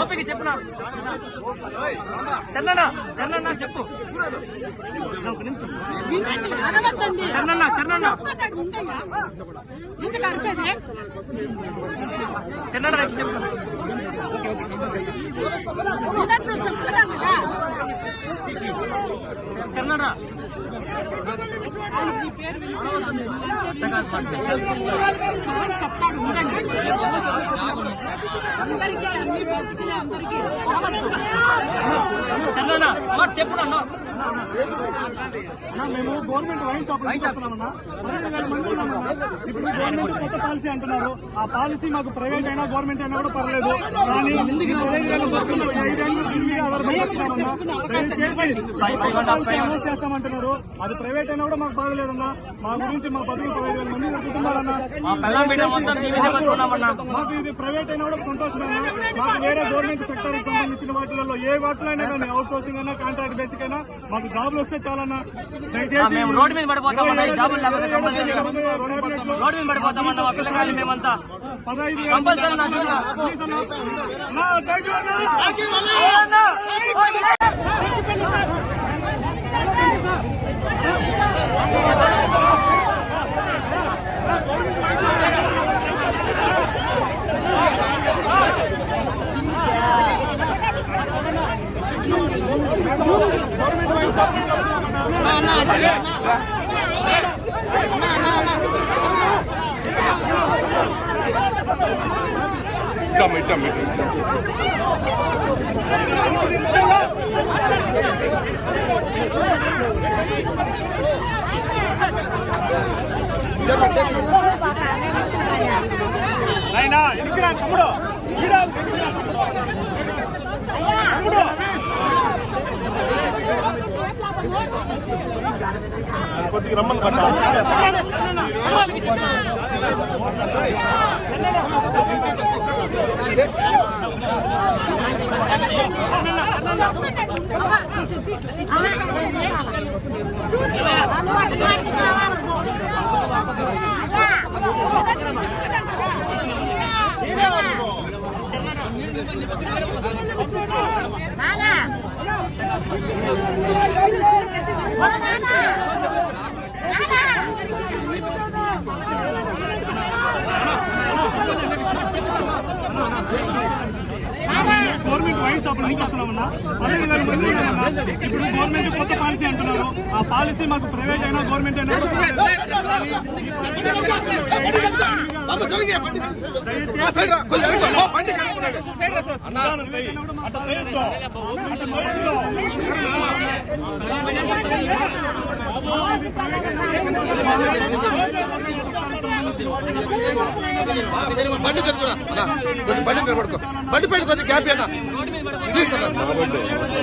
ఓపిక చెప్పిన చందన చందన చెప్పు ఒక నిమిషం. అడిచేది చందన రైట్ చెప్పు వినద్దు చెప్తాడు ఉండండి అందరికీ అన్ని అందరికీ రావద్దు చెప్పు అన్నా అన్నా, మేము గవర్నమెంట్ వైన్ షాప్. చేస్తున్నామన్నా పదిహేను వేల మంది ఉన్నామన్నా. ఇప్పుడు గవర్నమెంట్ కొత్త పాలసీ అంటున్నారు. ఆ పాలసీ మాకు ప్రైవేట్ అయినా గవర్నమెంట్ అయినా కూడా పర్లేదు. కానీ అనౌన్స్ చేస్తామంటున్నారు. అది ప్రైవేట్ అయినా కూడా మాకు బాగలేదన్నా మా గురించి మా బతుకులు పదిహేను వేల మంది కుటుంబాలన్నా మాకు ఇది ప్రైవేట్ అయినా కూడా సంతోషమేనా మాకు వేరే గవర్నమెంట్ సెక్టర్ సంబంధించిన వాటిలలో ఏ వాటిలో అయినా కానీ అవుట్ సోర్సింగ్ అయినా కాంట్రాక్ట్ బేసిక్ అయినా మాకు జాబ్లు వస్తే చాలన్నా. మేము రోడ్డు మీద పడిపోతామన్నా జాబులు లేకపోతే కంపల్సరీ పదహైదు రోడ్డు మీద పడిపోతామన్నా మా పిల్లకాయలు మేమంతా. వేల కంపల్సరీ నా ప్లీజ్ అన్నా. అన్నా, థాంక్ యూ అన్నా. ఇద్దాం ఇద్దాం ఇద్దాం నాయనా, ఎనికిరా, తమ్ముడు. ఈరా, ఎనికిరా, తమ్ముడు. రమ్మన kan? Mana? Mana? Mana? Wine shop చేస్తున్నామన్నా పదిహేను వేల మంది ఉన్నామన్నా. ఇప్పుడు గవర్నమెంట్ కొత్త పాలసీ అంటున్నారు ఆ పాలసీ మాకు ప్రైవేట్ అయినా గవర్నమెంట్ అయినా. బండి కొంచెం బండి నిలబడుకో బండి పైన కొంచెం గ్యాప్ అన్న ప్లీజ్ అన్న